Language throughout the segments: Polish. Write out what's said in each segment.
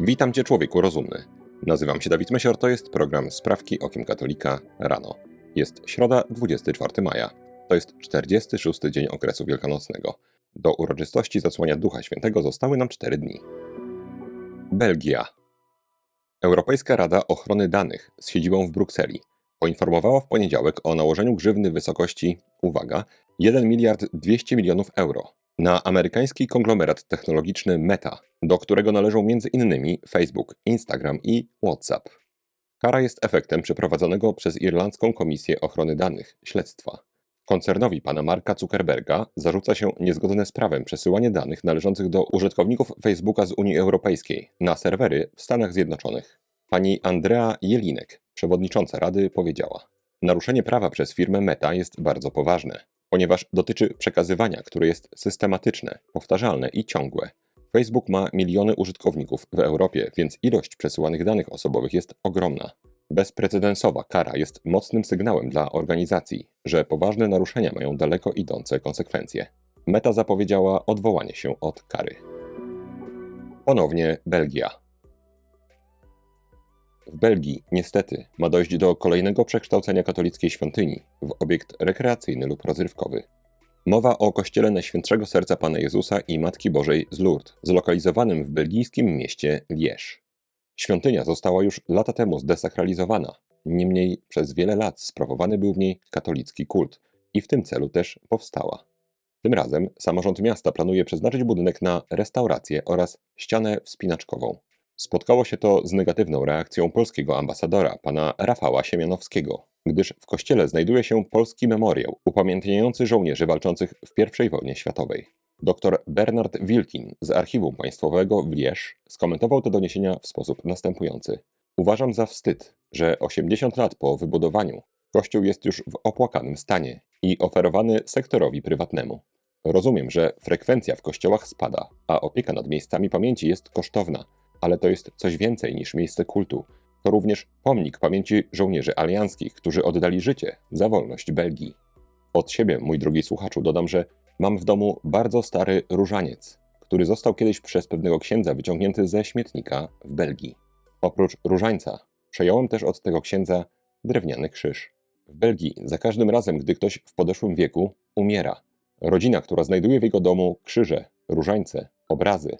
Witam Cię, człowieku rozumny. Nazywam się Dawid Mesior, to jest program Sprawki Okiem Katolika rano. Jest środa, 24 maja. To jest 46 dzień okresu wielkanocnego. Do uroczystości zasłania Ducha Świętego zostały nam 4 dni. Belgia. Europejska Rada Ochrony Danych z siedzibą w Brukseli poinformowała w poniedziałek o nałożeniu grzywny wysokości, uwaga, 1 miliard 200 milionów euro na amerykański konglomerat technologiczny Meta, do którego należą m.in. Facebook, Instagram i WhatsApp. Kara jest efektem przeprowadzonego przez Irlandzką Komisję Ochrony Danych śledztwa. Koncernowi pana Marka Zuckerberga zarzuca się niezgodne z prawem przesyłanie danych należących do użytkowników Facebooka z Unii Europejskiej na serwery w Stanach Zjednoczonych. Pani Andrea Jelinek, przewodnicząca Rady, powiedziała: Naruszenie prawa przez firmę Meta jest bardzo poważne, ponieważ dotyczy przekazywania, które jest systematyczne, powtarzalne i ciągłe. Facebook ma miliony użytkowników w Europie, więc ilość przesyłanych danych osobowych jest ogromna. Bezprecedensowa kara jest mocnym sygnałem dla organizacji, że poważne naruszenia mają daleko idące konsekwencje. Meta zapowiedziała odwołanie się od kary. Ponownie Belgia. W Belgii, niestety, ma dojść do kolejnego przekształcenia katolickiej świątyni w obiekt rekreacyjny lub rozrywkowy. Mowa o kościele Najświętszego Serca Pana Jezusa i Matki Bożej z Lourdes, zlokalizowanym w belgijskim mieście Liège. Świątynia została już lata temu zdesakralizowana, niemniej przez wiele lat sprawowany był w niej katolicki kult i w tym celu też powstała. Tym razem samorząd miasta planuje przeznaczyć budynek na restaurację oraz ścianę wspinaczkową. Spotkało się to z negatywną reakcją polskiego ambasadora, pana Rafała Siemianowskiego, gdyż w kościele znajduje się polski memoriał upamiętniający żołnierzy walczących w I wojnie światowej. Dr Bernard Wilkin z Archiwum Państwowego w Liège skomentował te doniesienia w sposób następujący. Uważam za wstyd, że 80 lat po wybudowaniu kościół jest już w opłakanym stanie i oferowany sektorowi prywatnemu. Rozumiem, że frekwencja w kościołach spada, a opieka nad miejscami pamięci jest kosztowna, ale to jest coś więcej niż miejsce kultu. To również pomnik pamięci żołnierzy alianckich, którzy oddali życie za wolność Belgii. Od siebie, mój drogi słuchaczu, dodam, że mam w domu bardzo stary różaniec, który został kiedyś przez pewnego księdza wyciągnięty ze śmietnika w Belgii. Oprócz różańca, przejąłem też od tego księdza drewniany krzyż. W Belgii za każdym razem, gdy ktoś w podeszłym wieku umiera, rodzina, która znajduje w jego domu krzyże, różańce, obrazy,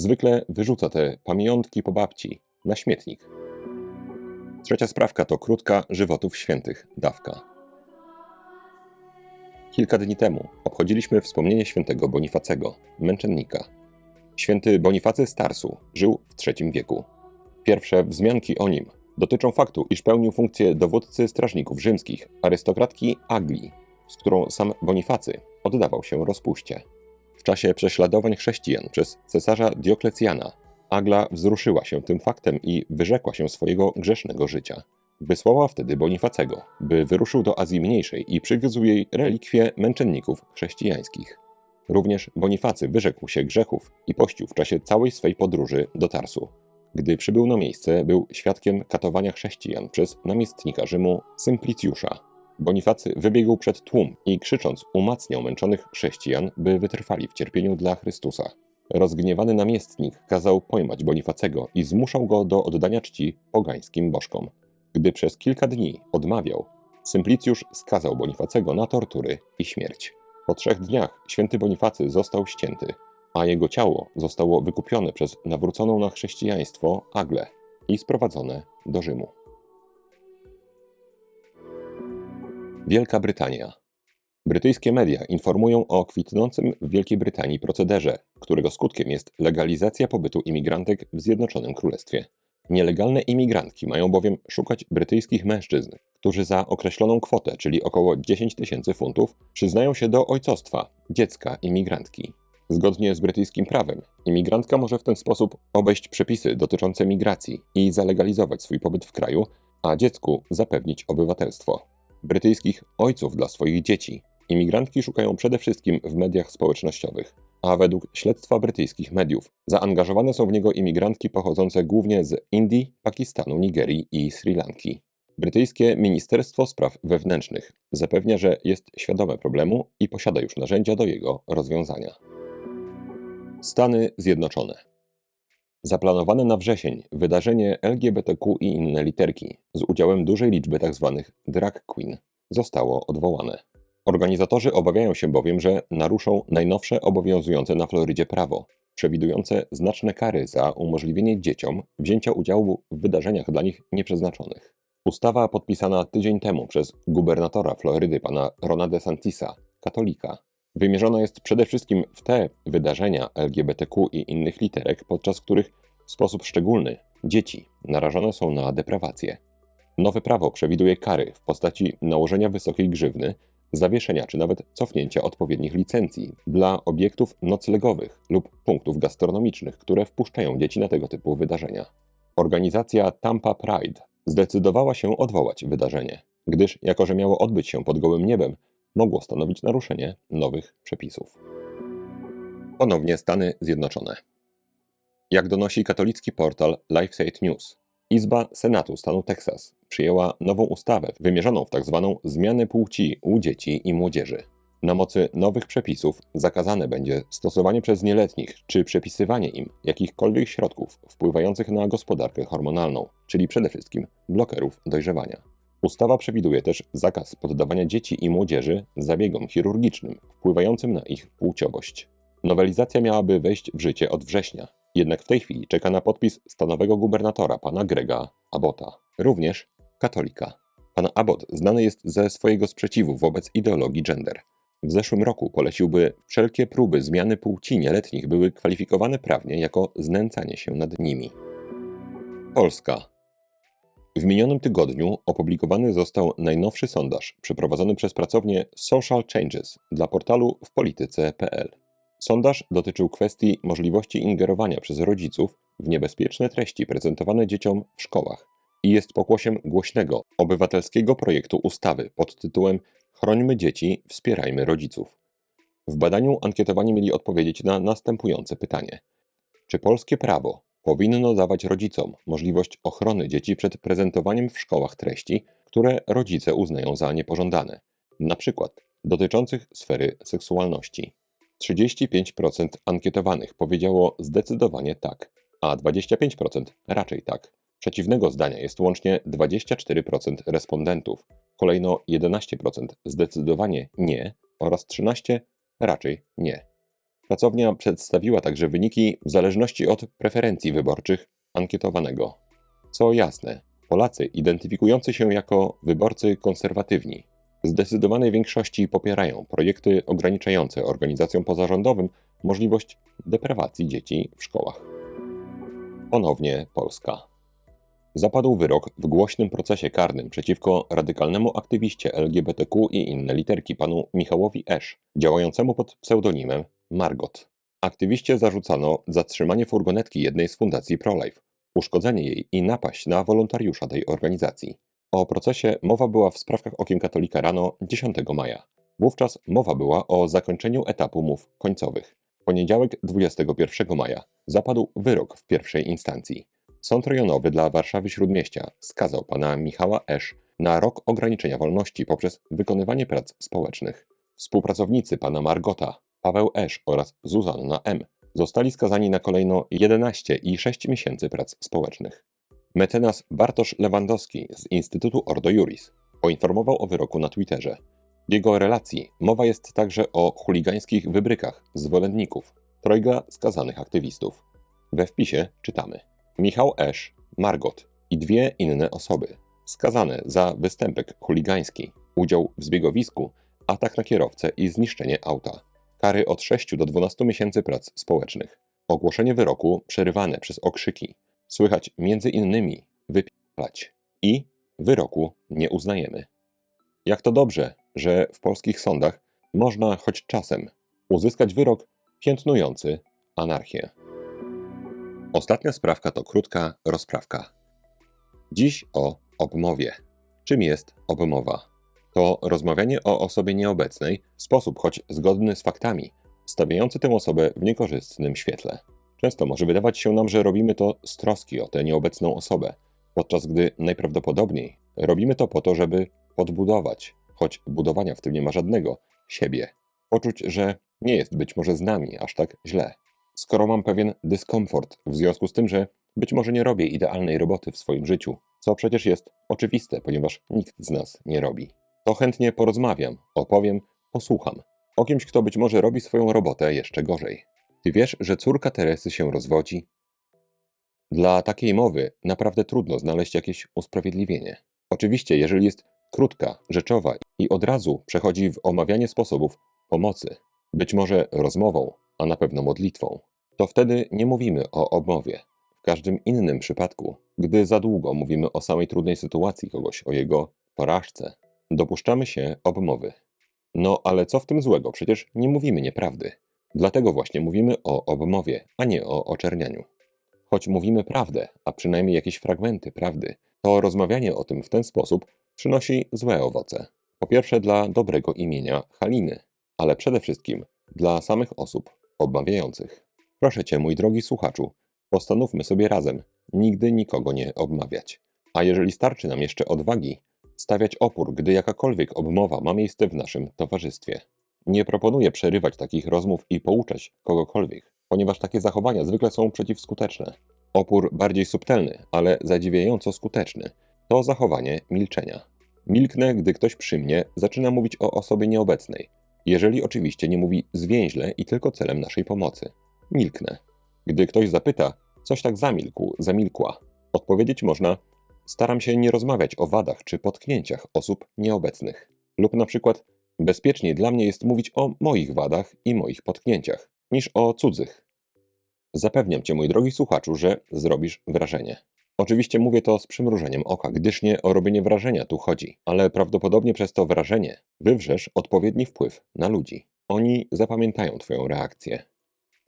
zwykle wyrzuca te pamiątki po babci na śmietnik. Trzecia sprawka to krótka żywotów świętych dawka. Kilka dni temu obchodziliśmy wspomnienie świętego Bonifacego, męczennika. Święty Bonifacy z Tarsu żył w III wieku. Pierwsze wzmianki o nim dotyczą faktu, iż pełnił funkcję dowódcy strażników rzymskich, arystokratki Aglii, z którą sam Bonifacy oddawał się rozpuście. W czasie prześladowań chrześcijan przez cesarza Dioklecjana Agla wzruszyła się tym faktem i wyrzekła się swojego grzesznego życia. Wysłała wtedy Bonifacego, by wyruszył do Azji Mniejszej i przywiózł jej relikwie męczenników chrześcijańskich. Również Bonifacy wyrzekł się grzechów i pościł w czasie całej swej podróży do Tarsu. Gdy przybył na miejsce, był świadkiem katowania chrześcijan przez namiestnika Rzymu Symplicjusza. Bonifacy wybiegł przed tłum i krzycząc umacniał męczonych chrześcijan, by wytrwali w cierpieniu dla Chrystusa. Rozgniewany namiestnik kazał pojmać Bonifacego i zmuszał go do oddania czci pogańskim bożkom. Gdy przez kilka dni odmawiał, Symplicjusz skazał Bonifacego na tortury i śmierć. Po trzech dniach święty Bonifacy został ścięty, a jego ciało zostało wykupione przez nawróconą na chrześcijaństwo Aglę i sprowadzone do Rzymu. Wielka Brytania. Brytyjskie media informują o kwitnącym w Wielkiej Brytanii procederze, którego skutkiem jest legalizacja pobytu imigrantek w Zjednoczonym Królestwie. Nielegalne imigrantki mają bowiem szukać brytyjskich mężczyzn, którzy za określoną kwotę, czyli około 10 tysięcy funtów, przyznają się do ojcostwa dziecka imigrantki. Zgodnie z brytyjskim prawem, imigrantka może w ten sposób obejść przepisy dotyczące migracji i zalegalizować swój pobyt w kraju, a dziecku zapewnić obywatelstwo. Brytyjskich ojców dla swoich dzieci imigrantki szukają przede wszystkim w mediach społecznościowych, a według śledztwa brytyjskich mediów zaangażowane są w niego imigrantki pochodzące głównie z Indii, Pakistanu, Nigerii i Sri Lanki. Brytyjskie Ministerstwo Spraw Wewnętrznych zapewnia, że jest świadome problemu i posiada już narzędzia do jego rozwiązania. Stany Zjednoczone. Zaplanowane na wrzesień wydarzenie LGBTQ i inne literki z udziałem dużej liczby tzw. drag queen zostało odwołane. Organizatorzy obawiają się bowiem, że naruszą najnowsze obowiązujące na Florydzie prawo, przewidujące znaczne kary za umożliwienie dzieciom wzięcia udziału w wydarzeniach dla nich nieprzeznaczonych. Ustawa podpisana tydzień temu przez gubernatora Florydy pana Rona DeSantisa, katolika, wymierzona jest przede wszystkim w te wydarzenia LGBTQ i innych literek, podczas których w sposób szczególny dzieci narażone są na deprawację. Nowe prawo przewiduje kary w postaci nałożenia wysokiej grzywny, zawieszenia czy nawet cofnięcia odpowiednich licencji dla obiektów noclegowych lub punktów gastronomicznych, które wpuszczają dzieci na tego typu wydarzenia. Organizacja Tampa Pride zdecydowała się odwołać wydarzenie, gdyż jako że miało odbyć się pod gołym niebem, mogło stanowić naruszenie nowych przepisów. Ponownie Stany Zjednoczone. Jak donosi katolicki portal LifeSite News, Izba Senatu stanu Teksas przyjęła nową ustawę wymierzoną w tzw. Tak zmianę płci u dzieci i młodzieży. Na mocy nowych przepisów zakazane będzie stosowanie przez nieletnich czy przepisywanie im jakichkolwiek środków wpływających na gospodarkę hormonalną, czyli przede wszystkim blokerów dojrzewania. Ustawa przewiduje też zakaz poddawania dzieci i młodzieży zabiegom chirurgicznym wpływającym na ich płciowość. Nowelizacja miałaby wejść w życie od września, jednak w tej chwili czeka na podpis stanowego gubernatora pana Grega Abota, również katolika. Pan Abbott znany jest ze swojego sprzeciwu wobec ideologii gender. W zeszłym roku poleciłby wszelkie próby zmiany płci nieletnich były kwalifikowane prawnie jako znęcanie się nad nimi. Polska. W minionym tygodniu opublikowany został najnowszy sondaż przeprowadzony przez pracownię Social Changes dla portalu w polityce.pl. Sondaż dotyczył kwestii możliwości ingerowania przez rodziców w niebezpieczne treści prezentowane dzieciom w szkołach i jest pokłosiem głośnego obywatelskiego projektu ustawy pod tytułem Chrońmy dzieci, wspierajmy rodziców. W badaniu ankietowani mieli odpowiedzieć na następujące pytanie: Czy polskie prawo powinno dawać rodzicom możliwość ochrony dzieci przed prezentowaniem w szkołach treści, które rodzice uznają za niepożądane, przykład dotyczących sfery seksualności? 35% ankietowanych powiedziało zdecydowanie tak, a 25% raczej tak. Przeciwnego zdania jest łącznie 24% respondentów, kolejno 11% zdecydowanie nie oraz 13% raczej nie. Pracownia przedstawiła także wyniki w zależności od preferencji wyborczych ankietowanego. Co jasne, Polacy identyfikujący się jako wyborcy konserwatywni w zdecydowanej większości popierają projekty ograniczające organizacjom pozarządowym możliwość deprawacji dzieci w szkołach. Ponownie Polska. Zapadł wyrok w głośnym procesie karnym przeciwko radykalnemu aktywiście LGBTQ i inne literki panu Michałowi Esz, działającemu pod pseudonimem Margot. Aktywiście zarzucano zatrzymanie furgonetki jednej z fundacji ProLife, uszkodzenie jej i napaść na wolontariusza tej organizacji. O procesie mowa była w sprawkach Okiem Katolika rano 10 maja. Wówczas mowa była o zakończeniu etapu mów końcowych. W poniedziałek 21 maja zapadł wyrok w pierwszej instancji. Sąd rejonowy dla Warszawy Śródmieścia skazał pana Michała Esz na rok ograniczenia wolności poprzez wykonywanie prac społecznych. Współpracownicy pana Margota, Paweł Esz oraz Zuzanna M. zostali skazani na kolejno 11 i 6 miesięcy prac społecznych. Mecenas Bartosz Lewandowski z Instytutu Ordo Juris poinformował o wyroku na Twitterze. W jego relacji mowa jest także o chuligańskich wybrykach zwolenników trojga skazanych aktywistów. We wpisie czytamy: Michał Esz, Margot i dwie inne osoby skazane za występek chuligański, udział w zbiegowisku, atak na kierowcę i zniszczenie auta. Kary od 6 do 12 miesięcy prac społecznych. Ogłoszenie wyroku przerywane przez okrzyki. Słychać między innymi wypalać i wyroku nie uznajemy. Jak to dobrze, że w polskich sądach można choć czasem uzyskać wyrok piętnujący anarchię. Ostatnia sprawka to krótka rozprawka. Dziś o obmowie. Czym jest obmowa? To rozmawianie o osobie nieobecnej w sposób choć zgodny z faktami, stawiający tę osobę w niekorzystnym świetle. Często może wydawać się nam, że robimy to z troski o tę nieobecną osobę, podczas gdy najprawdopodobniej robimy to po to, żeby podbudować, choć budowania w tym nie ma żadnego, siebie. Poczuć, że nie jest być może z nami aż tak źle. skoro mam pewien dyskomfort w związku z tym, że być może nie robię idealnej roboty w swoim życiu, co przecież jest oczywiste, ponieważ nikt z nas nie robi, to chętnie porozmawiam, opowiem, posłucham o kimś, kto być może robi swoją robotę jeszcze gorzej. Ty wiesz, że córka Teresy się rozwodzi? Dla takiej mowy naprawdę trudno znaleźć jakieś usprawiedliwienie. Oczywiście, jeżeli jest krótka, rzeczowa i od razu przechodzi w omawianie sposobów pomocy, być może rozmową, a na pewno modlitwą, to wtedy nie mówimy o obmowie. W każdym innym przypadku, gdy za długo mówimy o samej trudnej sytuacji kogoś, o jego porażce, dopuszczamy się obmowy. No ale co w tym złego? Przecież nie mówimy nieprawdy. Dlatego właśnie mówimy o obmowie, a nie o oczernianiu. Choć mówimy prawdę, a przynajmniej jakieś fragmenty prawdy, to rozmawianie o tym w ten sposób przynosi złe owoce. Po pierwsze dla dobrego imienia Haliny, ale przede wszystkim dla samych osób obmawiających. Proszę cię, mój drogi słuchaczu, postanówmy sobie razem nigdy nikogo nie obmawiać. A jeżeli starczy nam jeszcze odwagi, stawiać opór, gdy jakakolwiek obmowa ma miejsce w naszym towarzystwie. Nie proponuję przerywać takich rozmów i pouczać kogokolwiek, ponieważ takie zachowania zwykle są przeciwskuteczne. Opór bardziej subtelny, ale zadziwiająco skuteczny, to zachowanie milczenia. Milknę, gdy ktoś przy mnie zaczyna mówić o osobie nieobecnej, jeżeli oczywiście nie mówi zwięźle i tylko celem naszej pomocy. Milknę. Gdy ktoś zapyta, coś tak zamilkł, zamilkła, odpowiedzieć można: Staram się nie rozmawiać o wadach czy potknięciach osób nieobecnych. Lub na przykład bezpieczniej dla mnie jest mówić o moich wadach i moich potknięciach, niż o cudzych. Zapewniam cię, mój drogi słuchaczu, że zrobisz wrażenie. Oczywiście mówię to z przymrużeniem oka, gdyż nie o robienie wrażenia tu chodzi, ale prawdopodobnie przez to wrażenie wywrzesz odpowiedni wpływ na ludzi. Oni zapamiętają Twoją reakcję.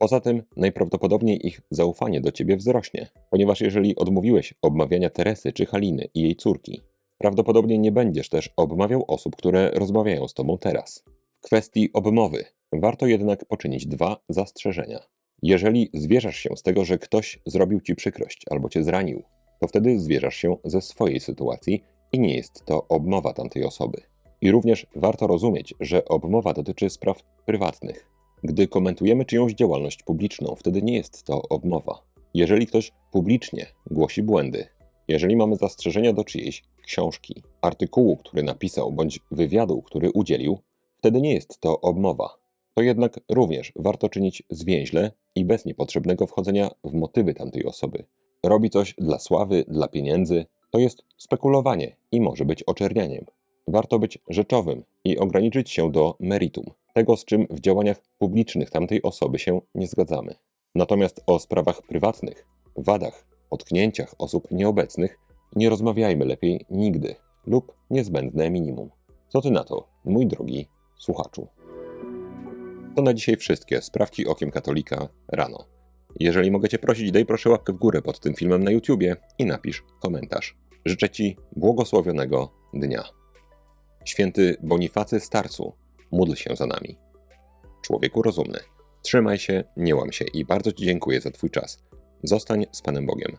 Poza tym najprawdopodobniej ich zaufanie do Ciebie wzrośnie, ponieważ jeżeli odmówiłeś obmawiania Teresy czy Haliny i jej córki, prawdopodobnie nie będziesz też obmawiał osób, które rozmawiają z Tobą teraz. W kwestii obmowy warto jednak poczynić dwa zastrzeżenia. Jeżeli zwierzasz się z tego, że ktoś zrobił Ci przykrość albo Cię zranił, to wtedy zwierzasz się ze swojej sytuacji i nie jest to obmowa tamtej osoby. I również warto rozumieć, że obmowa dotyczy spraw prywatnych. Gdy komentujemy czyjąś działalność publiczną, wtedy nie jest to obmowa. Jeżeli ktoś publicznie głosi błędy, jeżeli mamy zastrzeżenia do czyjejś książki, artykułu, który napisał, bądź wywiadu, który udzielił, wtedy nie jest to obmowa. To jednak również warto czynić zwięźle i bez niepotrzebnego wchodzenia w motywy tamtej osoby. Robi coś dla sławy, dla pieniędzy, to jest spekulowanie i może być oczernianiem. Warto być rzeczowym i ograniczyć się do meritum, tego z czym w działaniach publicznych tamtej osoby się nie zgadzamy. Natomiast o sprawach prywatnych, wadach, potknięciach osób nieobecnych nie rozmawiajmy lepiej nigdy lub niezbędne minimum. Co ty na to, mój drogi słuchaczu? To na dzisiaj wszystkie. Sprawdź okiem katolika rano. Jeżeli mogę Cię prosić, daj proszę łapkę w górę pod tym filmem na YouTubie i napisz komentarz. Życzę Ci błogosławionego dnia. Święty Bonifacy Starcu, módl się za nami. Człowieku rozumny, trzymaj się, nie łam się i bardzo Ci dziękuję za Twój czas. Zostań z Panem Bogiem.